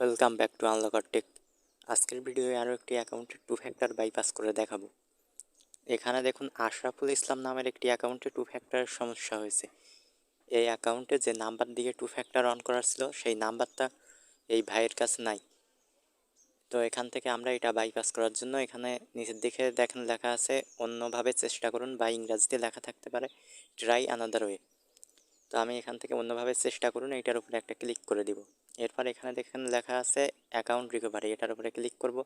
Welcome back to unlocker tech আজকের ভিডিওয়ে আরও একটি অ্যাকাউন্টে টু ফ্যাক্টর বাইপাস করে দেখাবো। এখানে দেখুন, আশরাফুল ইসলাম নামের একটি অ্যাকাউন্টে টু ফ্যাক্টরের সমস্যা হয়েছে। এই অ্যাকাউন্টে যে নাম্বার দিয়ে টু ফ্যাক্টর অন করার ছিল, সেই নাম্বারটা এই ভাইয়ের কাছে নাই। তো এখান থেকে আমরা এটা বাইপাস করার জন্য এখানে নিচের দিকে দেখেন লেখা আছে, অন্যভাবে চেষ্টা করুন বা ইংরাজিতে লেখা থাকতে পারে ট্রাই আনাদার ওয়ে তো আমি এখান থেকে অন্যভাবে চেষ্টা করুন, এইটার উপরে একটা ক্লিক করে দিব। এরপর এখানে দেখেন লেখা আছে অ্যাকাউন্ট রিকভারি এটার উপরে ক্লিক করব।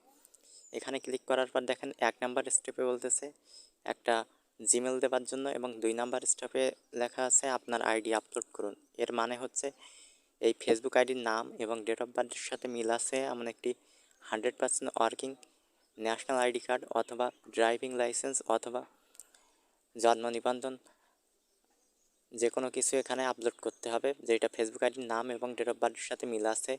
এখানে ক্লিক করার পর দেখেন এক নাম্বার স্টেপে বলতেছে, একটা জিমেল দেওয়ার জন্য এবং দুই নাম্বার স্টেপে লেখা আছে আপনার আইডি আপলোড করুন। এর মানে হচ্ছে এই ফেসবুক আইডির নাম এবং ডেট অফ বার্থের সাথে মিল আছে এমন একটি hundred percent working national ID card অথবা ড্রাইভিং লাইসেন্স অথবা জন্ম নিবন্ধন যে কোনো কিছু এখানে আপলোড করতে হবে যেটা ফেসবুক আইডির নাম এবং ডেট অফ বার্থের সাথে মিল আছে।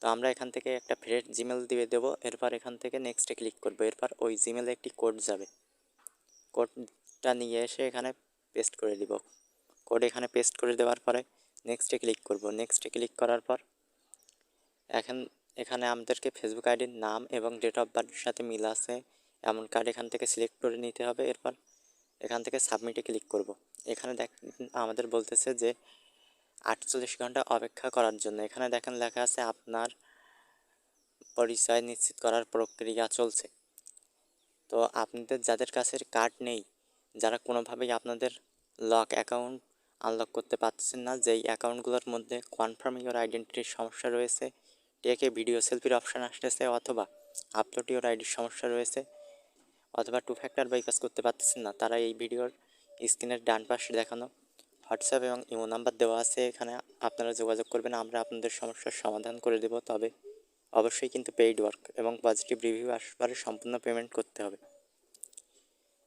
তো আমরা এখান থেকে একটা ফ্রেড জিমেল দিয়ে দেবো। এরপর এখান থেকে নেক্সটে ক্লিক করব। এরপর ওই জিমেলে একটি কোড যাবে। কোডটা নিয়ে এসে এখানে পেস্ট করে দিব। কোড এখানে পেস্ট করে দেওয়ার পরে নেক্সটে ক্লিক করব। নেক্সটে ক্লিক করার পর এখন, এখানে আমাদেরকে ফেসবুক আইডির নাম এবং ডেট অফ বার্থের সাথে মিল আছে। এমন কার্ড এখান থেকে সিলেক্ট করে নিতে হবে। এরপর এখান থেকে সাবমিটে ক্লিক করব। এখানে দেখ, আমাদের বলতেছে যে আটচল্লিশ ঘণ্টা অপেক্ষা করার জন্য। এখানে দেখেন লেখা আছে, আপনার পরিচয় নিশ্চিত করার প্রক্রিয়া চলছে। তো আপনাদের যাদের কাছে কার্ড নেই, যারা কোনোভাবেই আপনাদের লক অ্যাকাউন্ট আনলক করতে পারছেন না, যেই অ্যাকাউন্টগুলোর মধ্যে কনফার্ম ইউর আইডেন্টিটির সমস্যা রয়েছে টেকে ভিডিও সেলফির অপশান আসতেছে অথবা আপলোড ইউর আইডির সমস্যা রয়েছে অথবা টু ফ্যাক্টর বাইপাস করতে পারতেছেন না, তারা এই ভিডিওর স্ক্রিনের ডান পাশে দেখানো হোয়াটসঅ্যাপ এবং ইমো নাম্বার দেওয়া আছে, এখানে আপনারা যোগাযোগ করবেন, আমরা আপনাদের সমস্যার সমাধান করে দেব, তবে অবশ্যই কিন্তু পেইড ওয়ার্ক এবং পজিটিভ রিভিউ আসবারে সম্পূর্ণ পেমেন্ট করতে হবে।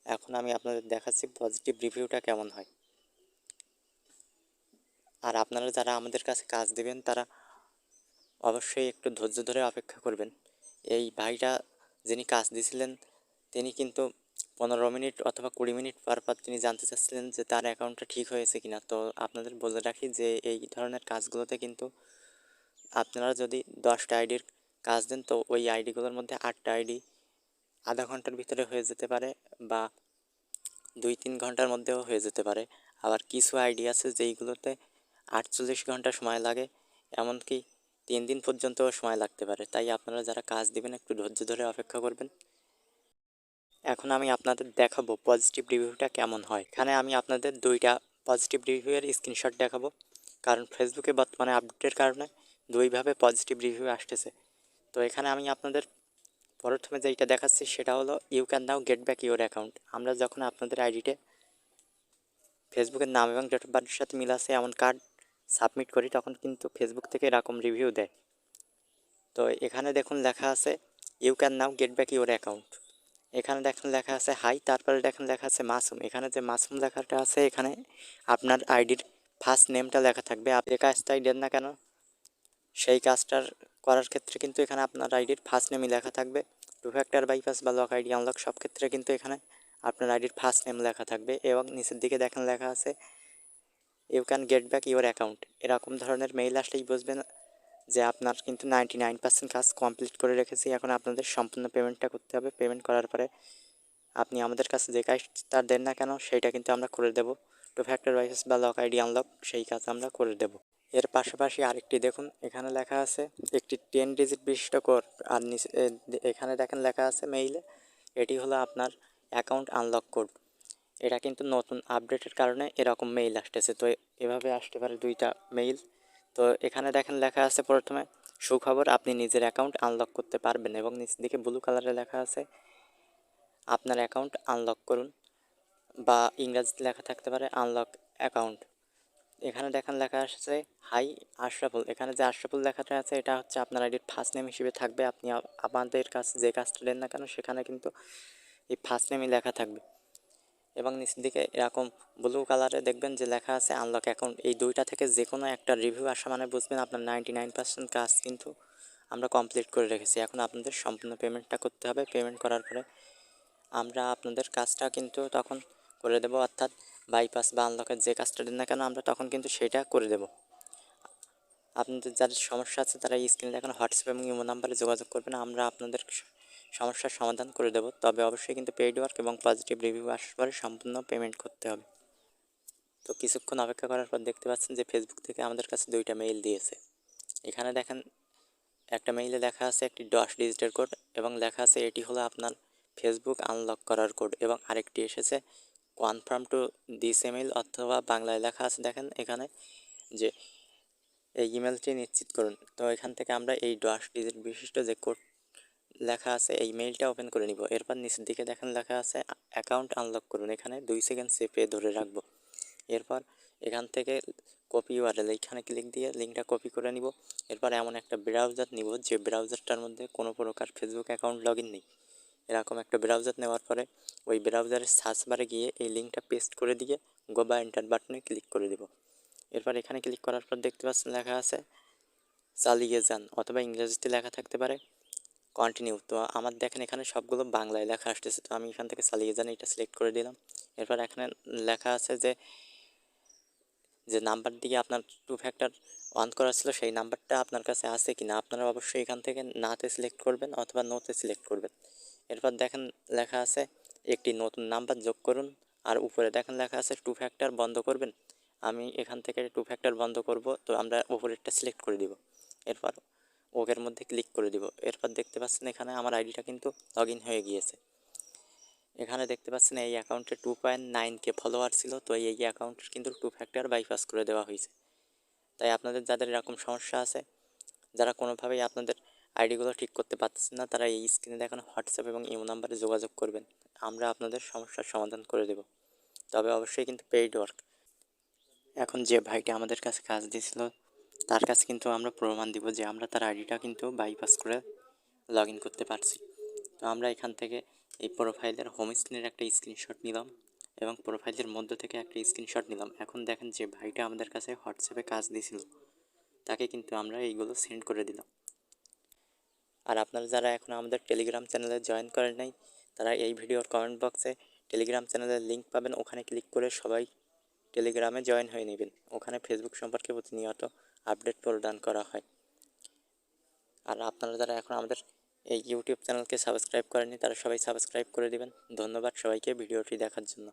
এখন আমি আপনাদের দেখাচ্ছি পজিটিভ রিভিউটা কেমন হয়। আর আপনারা যারা আমাদের কাছে কাজ দেবেন, তারা অবশ্যই একটু ধৈর্য ধরে অপেক্ষা করবেন। এই ভাইটা যিনি কাজ দিয়েছিলেন তিনি কিন্তু পনেরো মিনিট অথবা কুড়ি মিনিট পর পর তিনি জানতে চাচ্ছিলেন যে তার অ্যাকাউন্টটা ঠিক হয়েছে কিনা। তো আপনাদের বলে রাখি যে এই ধরনের কাজগুলোতে কিন্তু আপনারা যদি দশটা আইডির কাজ দেন, তো ওই আইডিগুলোর মধ্যে আটটা আইডি আধা ঘণ্টার ভিতরে হয়ে যেতে পারে বা দুই তিন ঘণ্টার মধ্যেও হয়ে যেতে পারে। আবার কিছু আইডি আছে যেইগুলোতে আটচল্লিশ ঘণ্টা সময় লাগে, এমনকি তিন দিন পর্যন্তও সময় লাগতে পারে। তাই আপনারা যারা কাজ দিবেন, একটু ধৈর্য ধরে অপেক্ষা করবেন। এখন আমি আপনাদের দেখাবো পজিটিভ রিভিউটা কেমন হয়। এখানে আমি আপনাদের দুইটা পজিটিভ রিভিউয়ের স্ক্রিনশট দেখাবো। কারণ ফেসবুকে বর্তমানে আপডেটের কারণে দুইভাবে পজিটিভ রিভিউ আসতেছে। তো এখানে আমি আপনাদের প্রথমে যেইটা দেখাচ্ছি সেটা হলো you can now get back your account আমরা যখন আপনাদের আইডিতে ফেসবুকের নাম এবং ডেট অফ বার্থের সাথে মিল আছে, এমন কার্ড সাবমিট করি, তখন কিন্তু ফেসবুক থেকে এরকম রিভিউ দেয়। তো এখানে দেখুন লেখা আছে you can now get back your account এখানে দেখেন লেখা আছে হাই, তারপরে দেখেন লেখা আছে মাসুম। এখানে যে মাসুম লেখাটা আছে, এখানে আপনার আইডির ফার্স্ট নেমটা লেখা থাকবে। আপনি যে কাজটাই দেন না কেন, সেই কাজটার করার ক্ষেত্রে কিন্তু এখানে আপনার আইডির ফার্স্ট নেমই লেখা থাকবে। টু ফ্যাক্টর, বাইপাস বা লক আইডি আনলক, সব ক্ষেত্রে কিন্তু এখানে আপনার আইডির ফার্স্ট নেম লেখা থাকবে। এবং নিচের দিকে দেখেন লেখা আছে you can get back your account এরকম ধরনের মেইল আসলেই বুঝবেন। যে আপনার কিন্তু নাইনটি নাইন পার্সেন্ট কাজ কমপ্লিট করে রেখেছি। এখন আপনাদের সম্পূর্ণ পেমেন্টটা করতে হবে। পেমেন্ট করার পরে আপনি আমাদের কাছে যে কাজটা দেন না কেন, সেইটা কিন্তু আমরা করে দেবো। টু ফ্যাক্টর ওয়াইস বা লক আইডি আনলক সেই কাজ আমরা করে দেব। এর পাশাপাশি আরেকটি দেখুন, এখানে লেখা আছে একটি টেন ডিজিট বিশিষ্ট কোড আর নিচে এখানে দেখেন লেখা আছে মেইলে এটি হলো আপনার অ্যাকাউন্ট আনলক কোড এটা কিন্তু নতুন আপডেটের কারণে এরকম মেইল আসতেছে। তো এভাবে আসতে পারে দুইটা মেইল তো এখানে দেখেন লেখা আছে প্রথমে, সুখবর, আপনি নিজের অ্যাকাউন্ট আনলক করতে পারবেন এবং নিচের দিকে ব্লু কালারে লেখা আছে, আপনার অ্যাকাউন্ট আনলক করুন বা ইংরাজিতে লেখা থাকতে পারে আনলক অ্যাকাউন্ট এখানে দেখেন লেখা আসছে হাই আশরাফুল এখানে যে আশরাফুল লেখাটা আছে, এটা হচ্ছে আপনার আইডির ফার্স্ট নেম হিসেবে থাকবে, আপনি আমাদের কাছে যে কাজটা দেন না কেন, সেখানে কিন্তু এই ফার্স্ট নেমই লেখা থাকবে। এবং নিচের দিকে এরকম ব্লু কালারে দেখবেন যে লেখা আছে আনলক অ্যাকাউন্ট এই দুইটা থেকে যে কোনো একটা রিভিউ আসা মানে বুঝবেন আপনার নাইনটি নাইন পার্সেন্ট কাজ কিন্তু আমরা কমপ্লিট করে রেখেছি। এখন আপনাদের সম্পূর্ণ পেমেন্টটা করতে হবে। পেমেন্ট করার পরে আমরা আপনাদের কাজটা কিন্তু তখন করে দেব। অর্থাৎ বাইপাস বা আনলকের যে কাজটা দেন না কেন, আমরা তখন কিন্তু সেটা করে দেব। আপনাদের যাদের সমস্যা আছে, তারা স্ক্রিনে দেখানো হোয়াটসঅ্যাপ এবং ইমো নাম্বারে যোগাযোগ করবেন। আমরা আপনাদের সমস্যার সমাধান করে দেবো। তবে অবশ্যই কিন্তু পেইড ওয়ার্ক এবং পজিটিভ রিভিউ আসার পরে সম্পূর্ণ পেমেন্ট করতে হবে। তো কিছুক্ষণ অপেক্ষা করার পর দেখতে পাচ্ছেন যে ফেসবুক থেকে আমাদের কাছে দুইটা মেইল দিয়েছে। এখানে দেখেন, একটা মেইলে লেখা আছে একটি দশ ডিজিটের কোড এবং লেখা আছে এটি হলো আপনার ফেসবুক আনলক করার কোড এবং আরেকটি এসেছে কনফার্ম টু দিস ইমেল অথবা বাংলায় লেখা আছে দেখেন এখানে যে এই ইমেলটি নিশ্চিত করুন। তো এখান থেকে আমরা এই দশ ডিজিট বিশিষ্ট যে কোড লেখা আছে, এই মেইলটা ওপেন করে নিব। এরপর নিচের দিকে দেখেন লেখা আছে অ্যাকাউন্ট আনলক করুন। এখানে দুই সেকেন্ড চেপে ধরে রাখব। এরপর এখান থেকে কপি ইউআরএল এইখানে ক্লিক দিয়ে লিঙ্কটা কপি করে নিব। এরপর এমন একটা ব্রাউজার নিব, যে ব্রাউজারটার মধ্যে কোনো প্রকার ফেসবুক অ্যাকাউন্ট লগ নেই। এরকম একটা ব্রাউজার নেওয়ার পরে ওই ব্রাউজারের সার্চ বারে গিয়ে এই লিঙ্কটা পেস্ট করে দিয়ে গো বা এন্টার বাটনে ক্লিক করে দিব এরপর এখানে ক্লিক করার পর দেখতে পাচ্ছেন লেখা আছে, চালিয়ে যান, অথবা ইংরেজিতে লেখা থাকতে পারে কন্টিনিউ তো আমার দেখেন এখানে সবগুলো বাংলায় লেখা আসতেছে। তো আমি এখান থেকে চালিয়ে যান, এটা সিলেক্ট করে দিলাম। এরপর এখানে লেখা আছে যে যে নাম্বার দিয়ে আপনার টু ফ্যাক্টর অন করা ছিল, সেই নাম্বারটা আপনার কাছে আছে কি না আপনারা অবশ্যই এখান থেকে নাতে সিলেক্ট করবেন অথবা নোতে সিলেক্ট করবেন। এরপর দেখেন লেখা আছে একটি নতুন নাম্বার যোগ করুন, আর উপরে দেখেন লেখা আছে টু ফ্যাক্টর বন্ধ করবেন। আমি এখান থেকে টু ফ্যাক্টর বন্ধ করব, তো আমরা উপরেরটা সিলেক্ট করে দিব। এরপর ওকের মধ্যে ক্লিক করে দিব। এরপর দেখতে পাচ্ছেন এখানে আমার আইডিটা কিন্তু লগ হয়ে গিয়েছে। এখানে দেখতে পাচ্ছেন এই অ্যাকাউন্টে two point nine K follower ছিল, তো এই অ্যাকাউন্টের কিন্তু টু ফ্যাক্টর বাইপাস করে দেওয়া হয়েছে। তাই আপনাদের যাদের এরকম সমস্যা আছে, যারা কোনোভাবেই আপনাদের আইডিগুলো ঠিক করতে পারতেছেন না, তারা এই স্ক্রিনে দেখানো হোয়াটসঅ্যাপ এবং ইমো নাম্বারে যোগাযোগ করবেন। আমরা আপনাদের সমস্যার সমাধান করে দেব। তবে অবশ্যই কিন্তু পেইড ওয়ার্ক এখন যে ভাইটি আমাদের কাছে কাজ দিয়েছিল তার কাছে কিন্তু আমরা প্রমাণ দিব যে আমরা তার আইডিটা কিন্তু বাইপাস করে লগ করতে পারছি। তো আমরা এখান থেকে এই প্রোফাইলের হোম স্ক্রিনের একটা স্ক্রিনশট নিলাম এবং প্রোফাইলের মধ্য থেকে একটা স্ক্রিনশট নিলাম। এখন দেখেন যে ভাইটা আমাদের কাছে হোয়াটসঅ্যাপে কাজ দিয়েছিল তাকে কিন্তু আমরা এইগুলো সেন্ড করে দিলাম। আর আপনারা যারা এখন আমাদের টেলিগ্রাম চ্যানেলে জয়েন করেন নাই, তারা এই ভিডিওর কমেন্ট বক্সে টেলিগ্রাম চ্যানেলের লিঙ্ক পাবেন। ওখানে ক্লিক করে সবাই টেলিগ্রামে জয়েন হয়ে নেবেন। ওখানে ফেসবুক সম্পর্কে প্রতিনিয়ত আপডেট প্রদান করা হয়। আর আপনারা যারা এখন আমাদের এই ইউটিউব চ্যানেলকে সাবস্ক্রাইব করেননি, তারা সবাই সাবস্ক্রাইব করে দেবেন। ধন্যবাদ সবাইকে ভিডিওটি দেখার জন্য।